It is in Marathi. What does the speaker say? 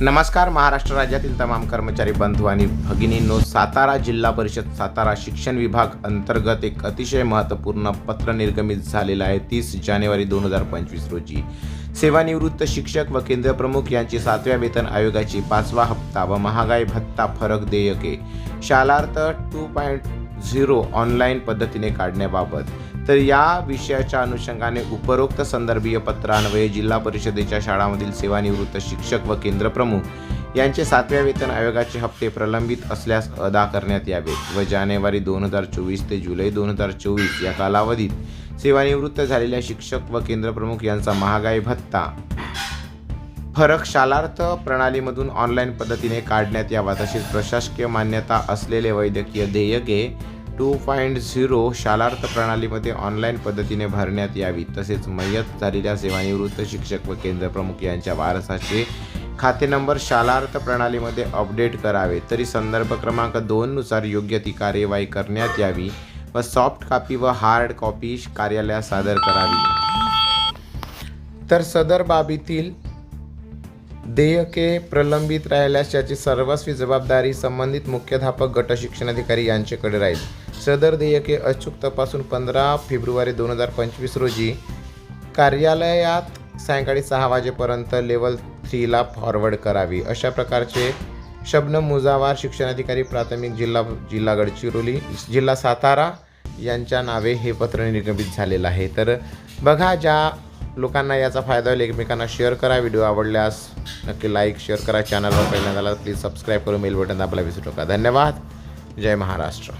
नमस्कार महाराष्ट्र राज्यातील तमाम कर्मचारी बंधू आणि भगिनींनो सातारा जिल्हा परिषद सातारा शिक्षण विभाग अंतर्गत एक अतिशय महत्त्वपूर्ण पत्र निर्गमित झालेलं आहे तीस जानेवारी दोन हजार पंचवीस रोजी. सेवानिवृत्त शिक्षक व केंद्र प्रमुख यांची सातव्या वेतन आयोगाची पाचवा हप्ता व महागाई भत्ता फरक देयके. Shalarth two point zero online पद्धतीने काढण्याबाबत तर या विषयाच्या अनुषंगाने उपरोक्त संदर्भीय पत्रान्वये जिल्हा परिषदेच्या शाळांमधील सेवानिवृत्त शिक्षक व केंद्रप्रमुख यांचे सातव्या वेतन आयोगाचे हप्ते प्रलंबित असल्यास अदा करण्यात यावेत व जानेवारी दोन हजार चोवीस ते जुलै दोन हजार चोवीस या कालावधीत सेवानिवृत्त झालेल्या शिक्षक व केंद्रप्रमुख यांचा महागाई भत्ता फरक शालार्थ प्रणालीमधून ऑनलाईन पद्धतीने काढण्यात यावा तसेच प्रशासकीय मान्यता असलेले वैद्यकीय देयके टू पॉईंट झिरो शालार्थ प्रणालीमध्ये ऑनलाईन पद्धतीने भरण्यात यावी. तसेच मयत झालेल्या सेवानिवृत्त शिक्षक व केंद्रप्रमुख यांच्या वारसाचे खाते नंबर शालार्थ प्रणालीमध्ये अपडेट करावे. तरी संदर्भ क्रमांक दोननुसार योग्य ती कार्यवाही करण्यात यावी व सॉफ्ट कॉपी व हार्ड कॉपी कार्यालयात सादर करावी. तर सदर बाबीतील देयके प्रलंबित राहिल्यास याची सर्वस्वी जबाबदारी संबंधित मुख्याध्यापक गट शिक्षणाधिकारी यांच्याकडे राहील. सदर देयके अचूक तपासून पंधरा फेब्रुवारी दोन हजार पंचवीस रोजी कार्यालयात सायंकाळी सहा वाजेपर्यंत लेवल थ्रीला फॉरवर्ड करावी. अशा प्रकारचे शबनम मुजावार शिक्षणाधिकारी प्राथमिक जिल्हा जिल्हा गडचिरोली जिल्हा सातारा यांच्या नावे हे पत्र निर्गमित झालेलं आहे. तर बघा ज्या लोकांना याचा फायदा होईल. एकमेकांना शेअर करा. व्हिडिओ आवडल्यास नक्की लाईक शेअर करा. चॅनलवर पहिल्यांदा प्लीज सबस्क्राईब करून मेल बटन आपल्याला विसरू नका. धन्यवाद. जय महाराष्ट्र.